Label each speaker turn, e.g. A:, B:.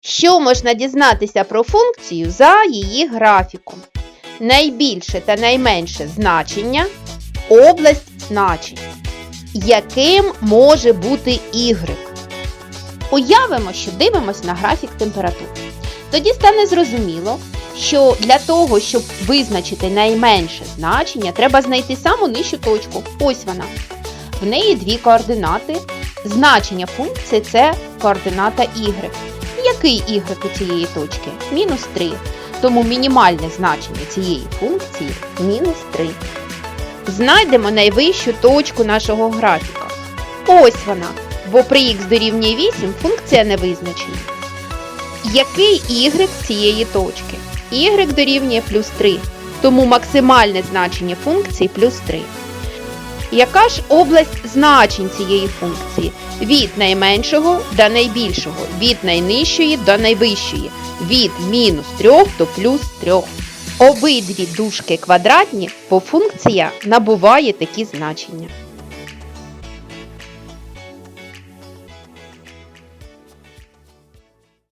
A: Що можна дізнатися про функцію за її графіком? Найбільше та найменше значення область значень. Яким може бути y? Уявимо, що дивимось на графік температури. Тоді стане зрозуміло, що для того, щоб визначити найменше значення, треба знайти саму нижчу точку. Ось вона. В неї дві координати. Значення функції це координата y. Який y у цієї точки? Мінус 3. Тому мінімальне значення цієї функції мінус 3. Знайдемо найвищу точку нашого графіка. Ось вона, бо при х дорівнює 8 функція не визначена. Який y цієї точки? y дорівнює плюс 3, тому максимальне значення функції плюс 3. Яка ж область значень цієї функції? Від найменшого до найбільшого, від найнижчої до найвищої, від мінус 3 до плюс 3. Обидві дужки квадратні, бо функція набуває такі значення.